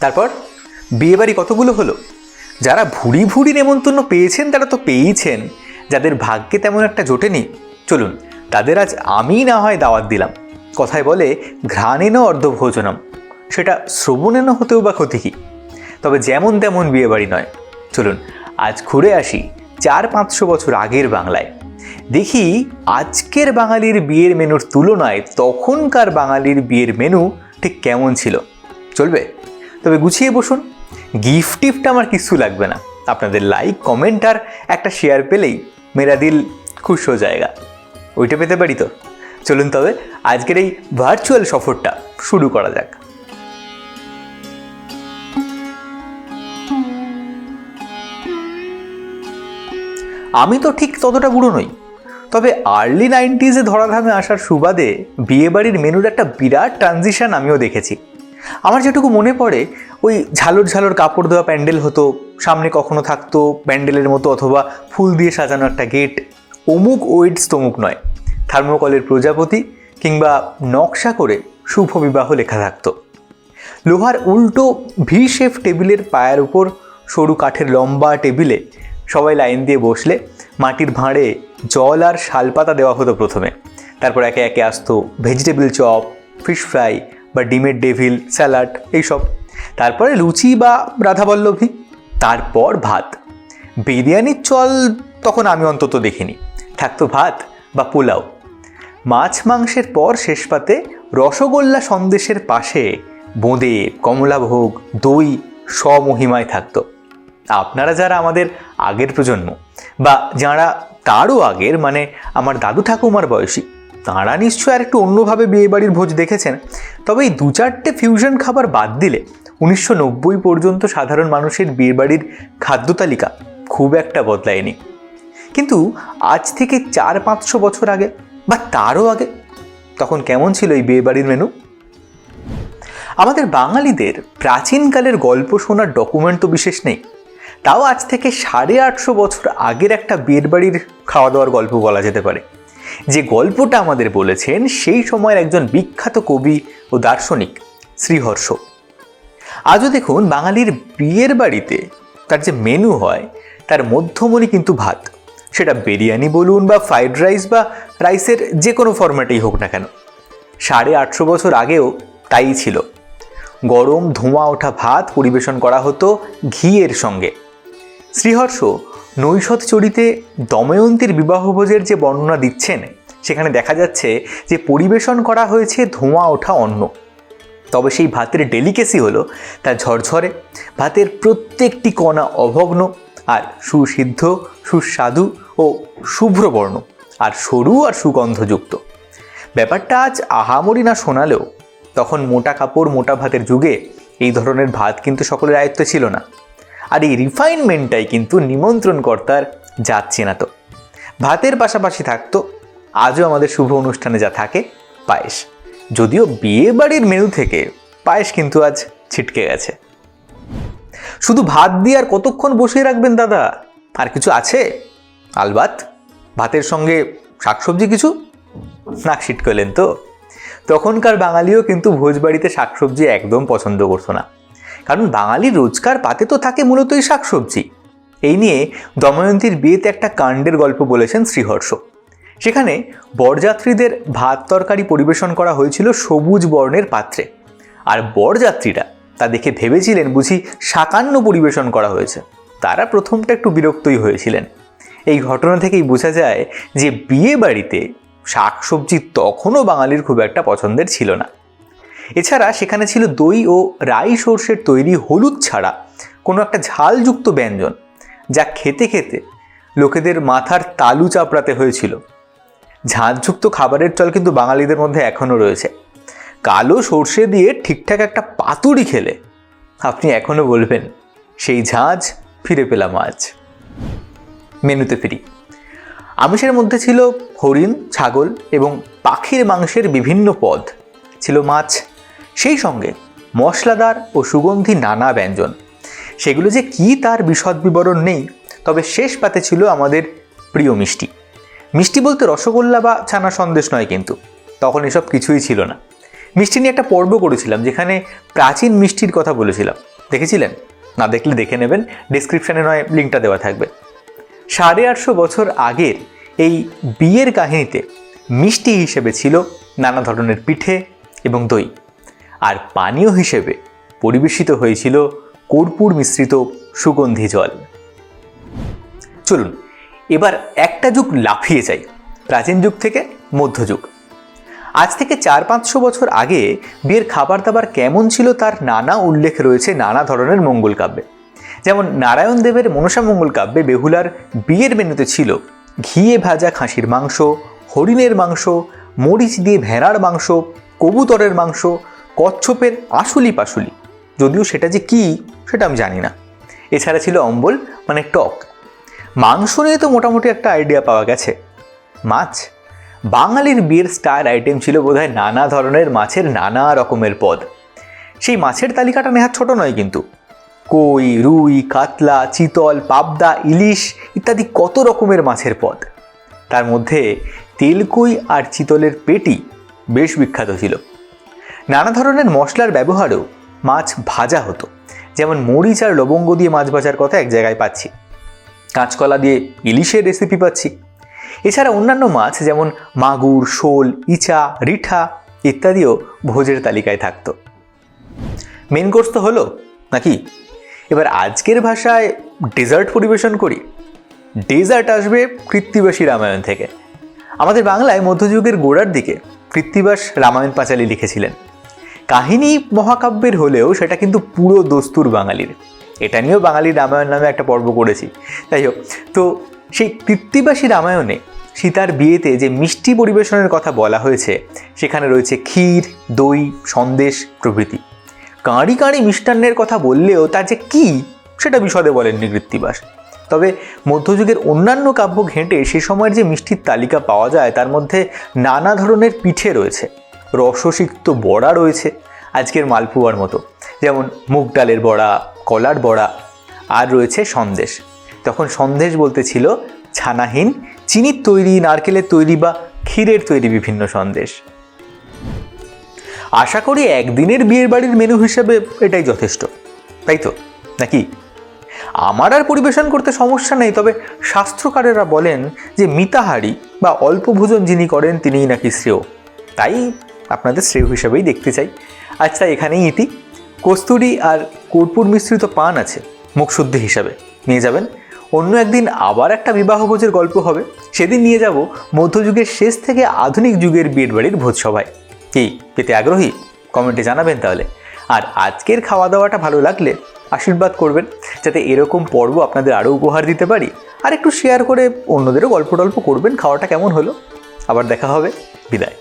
তারপর, বিয়েবাড়ি কতগুলো হলো? যারা ভুড়ি ভুড়ি নেমন্তন্ন পেয়েছেন, তারা তো পেয়েইছেন। যাদের ভাগ্যে তেমন একটা জোটেনি। চলুন, তাদের আজ আমি না হয় দাওয়াত দিলাম। কথায় বলে ঘ্রাণেন অর্ধভোজনম। সেটা শ্রবণেন হতেও বা ক্ষতি কী? তবে যেমন তেমন বিয়েবাড়ি নয়। চলুন, আজ ঘুরে আসি চার পাঁচশো বছর আগের বাংলায়। দেখি আজকের বাঙালির বিয়ের মেনুর তুলনায় তখনকার বাঙালির বিয়ের মেনু ঠিক কেমন ছিল? চলবে? তবে গুছিয়ে বসুন। গিফট টিফট আমার কিছু লাগবে না। আপনাদের লাইক কমেন্ট আর একটা শেয়ার পেলেই মেরা দিল খুশ হয়ে জায়গা ওইটা পেতে পারি তো? চলুন তবে আজকের এই ভার্চুয়াল সফরটা শুরু করা যাক। আমি তো ঠিক ততটা বুড়ো নই। তবে আর্লি নাইনটিজে ধরাধামে আসার সুবাদে বিয়েবাড়ির মেনুর একটা বিরাট ট্রানজিশন আমিও দেখেছি। আমার যেটুকু মনে পড়ে, ওই ঝালর ঝালর কাপড় দেওয়া প্যান্ডেল হতো, সামনে কখনো থাকতো প্যান্ডেলের মতো অথবা ফুল দিয়ে সাজানো একটা গেট। অমুক ওয়েডস তমুক নয়। থার্মোকলের প্রজাপতি কিংবা নকশা করে শুভ বিবাহ লেখা থাকতো। লোহার উল্টো ভি শেফ টেবিলের পায়ের উপর সরু কাঠের লম্বা টেবিলে সবাই লাইন দিয়ে বসলে মাটির ভাঁড়ে জল আর শালপাতা দেওয়া হতো প্রথমে। তারপর একে একে আসতো ভেজিটেবল চপ, ফিশ ফ্রাই বা ডিমের ডেভিল, স্যালাড, এইসব। তারপরে লুচি বা রাধাবল্লভী। তারপর ভাত। বিরিয়ানির চল তখন আমি অন্তত দেখিনি। থাকতো ভাত বা পোলাও। মাছ মাংসের পর শেষ পাতে রসগোল্লা সন্দেশের পাশে বোঁদে, কমলাভোগ, দই স্বমহিমায় থাকতো। আপনারা যারা আমাদের আগের প্রজন্ম বা যারা তারও আগের মানে আমার দাদু ঠাকুমার বয়সী তাঁরা নিশ্চয় আর একটু অন্যভাবে বিয়েবাড়ির ভোজ দেখেছেন। তবে এই দু চারটে ফিউশন খাবার বাদ দিলে উনিশশো নব্বই পর্যন্ত সাধারণ মানুষের বিয়েবাড়ির খাদ্য তালিকা খুব একটা বদলায়নি। কিন্তু আজ থেকে চার পাঁচশো বছর আগে বা তারও আগে তখন কেমন ছিল এই বিয়েবাড়ির মেনু আমাদের বাঙালিদের প্রাচীনকালের গল্প শোনার ডকুমেন্ট তো বিশেষ নেই। তাও আজ থেকে সাড়ে আটশো বছর আগের একটা বিয়ের বাড়ির খাওয়া দাওয়ার গল্প বলা যেতে পারে। যে গল্পটা আমাদের বলেছেন, সেই সময়ের একজন বিখ্যাত কবি ও দার্শনিক শ্রীহর্ষ। আজও দেখুন, বাঙালির বিয়ের বাড়িতে তার যে মেনু হয়, তার মধ্যমণি কিন্তু ভাত। সেটা বিরিয়ানি বলুন বা ফ্রাইড রাইস বা রাইসের যে কোনো ফরম্যাটেই হোক না কেন। সাড়ে আটশো বছর আগেও তাই ছিল। গরম ধোঁয়া ওঠা ভাত পরিবেশন করা হতো ঘিয়ের সঙ্গে। শ্রীহর্ষ নৈশত চরিতে দময়ন্তীর বিবাহভোজের যে বর্ণনা দিচ্ছেন, সেখানে দেখা যাচ্ছে যে পরিবেশন করা হয়েছে ধোঁয়া ওঠা অন্ন। তবে সেই ভাতের ডেলিকেসি হলো তা ঝরঝরে, ভাতের প্রত্যেকটি কণা অভগ্ন আর সুসিদ্ধ, সুস্বাদু ও শুভ্রবর্ণ আর সরু আর সুগন্ধযুক্ত। ব্যাপারটা আজ আহামরি না শোনালেও তখন মোটা কাপড় মোটা ভাতের যুগে এই ধরনের ভাত কিন্তু সকলের আয়ত্তে ছিল না। আর এই রিফাইনমেন্টটাই কিন্তু নিমন্ত্রণকর্তার যাচ্ছে না তো। ভাতের পাশাপাশি থাকতো আজও আমাদের শুভ অনুষ্ঠানে যা থাকে, পায়েস। যদিও বিয়ে বাড়ির মেনু থেকে পায়েস কিন্তু আজ ছিটকে গেছে। শুধু ভাত দিয়ে আর কতক্ষণ বসিয়ে রাখবেন দাদা? আর কিছু আছে? আলবাত? ভাতের সঙ্গে শাকসবজি কিছু? নাক ছিটকলেন তো। তখনকার বাঙালিও কিন্তু ভোজবাড়িতে শাকসবজি একদম পছন্দ করতো না। কারণ বাঙালির রোজকার পাতে তো থাকে মূলত এই শাকসবজি। এই নিয়ে দময়ন্তীর বিয়েতে একটা কাণ্ডের গল্প বলেছেন শ্রীহর্ষ। সেখানে বরযাত্রীদের ভাত তরকারি পরিবেশন করা হয়েছিল সবুজ বর্ণের পাত্রে। আর বরযাত্রীরা তা দেখে ভেবেছিলেন বুঝি সাকান্ন পরিবেশন করা হয়েছে। তারা প্রথমটা একটু বিরক্তই হয়েছিলেন। এই ঘটনা থেকেই বোঝা যায় যে বিয়ে বাড়িতে শাকসবজি তখনও বাঙালির খুব একটা পছন্দের ছিল না। এছাড়া সেখানে ছিল দই ও রাই সর্ষের তৈরি হলুদ ছাড়া কোনো একটা ঝালযুক্ত ব্যঞ্জন, যা খেতে খেতে লোকেদের মাথার তালু চাপড়াতে হয়েছিল। ঝাঁঝযুক্ত খাবারের চল কিন্তু বাঙালিদের মধ্যে এখনও রয়েছে। কালো সর্ষে দিয়ে ঠিকঠাক একটা পাতুরি খেলে, আপনি এখনও বলবেন, সেই ঝাঁঝ ফিরে পেলাম আজ। মেনুতে ফিরি। আমিষের মধ্যে ছিল হরিণ, ছাগল এবং পাখির মাংসের বিভিন্ন পদ। ছিল মাছ সেই সঙ্গে মশলাদার ও সুগন্ধি নানা ব্যঞ্জন। সেগুলো যে কি তার বিশদ বিবরণ নেই, তবে শেষ পাতে ছিল আমাদের প্রিয় মিষ্টি। মিষ্টি বলতে রসগোল্লা বা ছানা সন্দেশ নয় কিন্তু, তখন এসব কিছুই ছিল না। মিষ্টি নিয়ে একটা পর্ব করেছিলাম, যেখানে প্রাচীন মিষ্টির কথা বলেছিলাম। দেখেছিলেন? না দেখলে দেখে নেবেন ডিসক্রিপশানে নয় লিঙ্কটা দেওয়া থাকবে। সাড়ে আটশো বছর আগের এই বিয়ের কাহিনীতে মিষ্টি হিসেবে ছিল নানা ধরনের পিঠে এবং দই। আর পানীয় হিসেবে পরিবেশিত হয়েছিল কর্পূর মিশ্রিত সুগন্ধি জল। চলুন, এবার একটা যুগ লাফিয়ে যাই, প্রাচীন যুগ থেকে মধ্যযুগ আজ থেকে চার পাঁচশো বছর আগে বিয়ের খাবার দাবার কেমন ছিল তার নানা উল্লেখ রয়েছে নানা ধরনের মঙ্গল কাব্যে। যেমন নারায়ণ দেবের মনসা মঙ্গল কাব্যে বেহুলার বিয়ের মেনুতে ছিল ঘিয়ে ভাজা খাসির মাংস, হরিণের মাংস, মরিচ দিয়ে ভেড়ার মাংস, কবুতরের মাংস কচ্ছপের আসুলি পাশুলি যদিও সেটা যে কি, সেটা আমি জানি না। এছাড়া ছিল অম্বল মানে টক। মাংস নিয়ে তো মোটামুটি একটা আইডিয়া পাওয়া গেছে। মাছ? বাঙালির বিয়ের স্টার আইটেম ছিল বোধহয় নানা ধরনের মাছের নানা রকমের পদ। সেই মাছের তালিকাটা নেহাত ছোট নয় কিন্তু। কই, রুই, কাতলা, চিতল, পাবদা, ইলিশ ইত্যাদি কত রকমের মাছের পদ। তার মধ্যে তেলকই আর চিতলের পেটি বেশ বিখ্যাত ছিল। নানা ধরনের মশলার ব্যবহারেও মাছ ভাজা হতো। যেমন মরিচ আর লবঙ্গ দিয়ে মাছ ভাজার কথা এক জায়গায় পাচ্ছি। কাঁচকলা দিয়ে ইলিশের রেসিপি পাচ্ছি। এছাড়া অন্যান্য মাছ যেমন মাগুর, শোল, ইচা, রিঠা ইত্যাদিও ভোজের তালিকায় থাকতো। মেন কোর্স তো হলো নাকি? এবার আজকের ভাষায় ডেজার্ট পরিবেশন করি। ডেজার্ট আসবে কৃত্তিবাসী রামায়ণ থেকে। আমাদের বাংলায় মধ্যযুগের গোড়ার দিকে কৃত্তিবাস রামায়ণ পাঁচালী লিখেছিলেন। কাহিনী মহাকাব্যের হলেও সেটা কিন্তু পুরো দস্তুর বাঙালির। এটা নিয়েও বাঙালি রামায়ণ নামে একটা পর্ব করেছি। যাই হোক, তো সেই কৃত্তিবাসী রামায়ণে সীতার বিয়েতে যে মিষ্টি পরিবেশনের কথা বলা হয়েছে, সেখানে রয়েছে ক্ষীর, দই, সন্দেশ প্রভৃতি। কাঁড়ি কাঁড়ি মিষ্টান্নের কথা বললেও তার যে কী, সেটা বিশদে বলেননি কৃত্তিবাস। তবে মধ্যযুগের অন্যান্য কাব্য ঘেঁটে সে সময়ের যে মিষ্টির তালিকা পাওয়া যায়, তার মধ্যে নানা ধরনের পিঠে রয়েছে। রসসিক্ত বড়া রয়েছে আজকের মালপুয়ার মতো। যেমন মুগ ডালের বড়া, কলার বড়া, আর রয়েছে সন্দেশ। তখন সন্দেশ বলতে ছিল ছানাহীন, চিনির তৈরি, নারকেলের তৈরি বা ক্ষীরের তৈরি বিভিন্ন সন্দেশ। আশা করি একদিনের বিয়ের বাড়ির মেনু হিসেবে এটাই যথেষ্ট। তাই তো? নাকি? আমার আর পরিবেশন করতে সমস্যা নেই, তবে শাস্ত্রকারেরা বলেন যে মিতাহারি বা অল্প ভোজন যিনি করেন, তিনিই নাকি শ্রেয়। তাই আপনাদের শ্রেয় হিসেবেই দেখতে চাই। আচ্ছা এখানেই ইতি। কস্তুরি আর কর্পূর মিশ্রিত পান আছে, মুখশুদ্ধি হিসাবে। নিয়ে যাবেন। অন্য একদিন আবার একটা বিবাহ ভোজের গল্প হবে। সেদিন নিয়ে যাব মধ্যযুগের শেষ থেকে আধুনিক যুগের বিয়ের বাড়ির ভোজসভায়। কি পেতে আগ্রহী? কমেন্টে জানাবেন তাহলে। আর আজকের খাওয়া দাওয়াটা ভালো লাগলে আশীর্বাদ করবেন, যাতে এরকম পর্ব আপনাদের আরও উপহার দিতে পারি। আর একটু শেয়ার করে অন্যদেরও গল্প টল্প করবেন, খাওয়াটা কেমন হলো। আবার দেখা হবে। বিদায়।